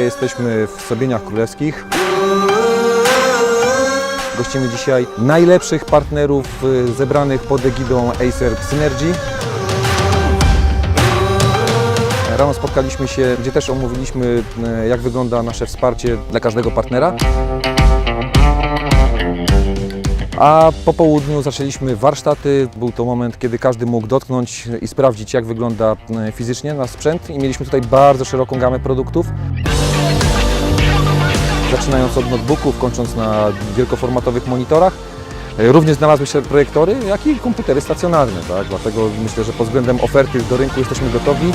jesteśmy w Sobieniach Królewskich. Gościmy dzisiaj najlepszych partnerów y, zebranych pod egidą Acer Synergy. Rano spotkaliśmy się, gdzie też omówiliśmy, y, jak wygląda nasze wsparcie dla każdego partnera. A po południu zaczęliśmy warsztaty. Był to moment, kiedy każdy mógł dotknąć i sprawdzić, jak wygląda e, fizycznie nasz sprzęt. I mieliśmy tutaj bardzo szeroką gamę produktów. Zaczynając od notebooków, kończąc na wielkoformatowych monitorach. E, Również znalazły się projektory, jak i komputery stacjonarne. Tak? Dlatego myślę, że pod względem oferty do rynku jesteśmy gotowi.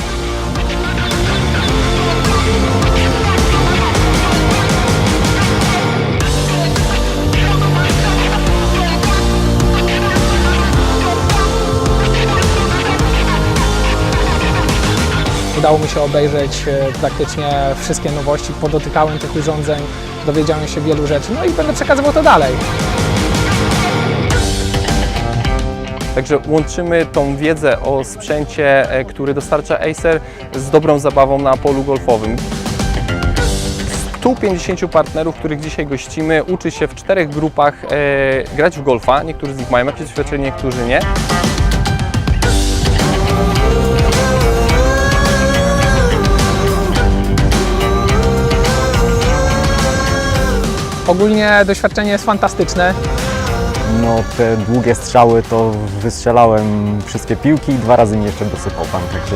Udało mi się obejrzeć e, praktycznie wszystkie nowości, podotykałem tych urządzeń, dowiedziałem się wielu rzeczy, no i będę przekazywał to dalej. Także łączymy tą wiedzę o sprzęcie, e, który dostarcza Acer z dobrą zabawą na polu golfowym. 150 partnerów, których dzisiaj gościmy, uczy się w czterech grupach e, grać w golfa. Niektórzy z nich mają jakieś doświadczenie, niektórzy nie. Ogólnie doświadczenie jest fantastyczne. No te długie strzały to wystrzelałem wszystkie piłki i dwa razy mi jeszcze dosypał pan, także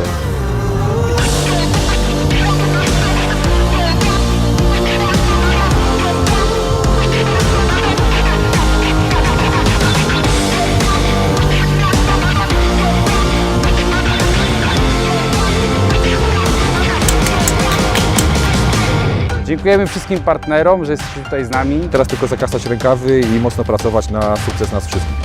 Dziękujemy wszystkim partnerom, że jesteście tutaj z nami. Teraz tylko zakasać rękawy i mocno pracować na sukces nas wszystkich.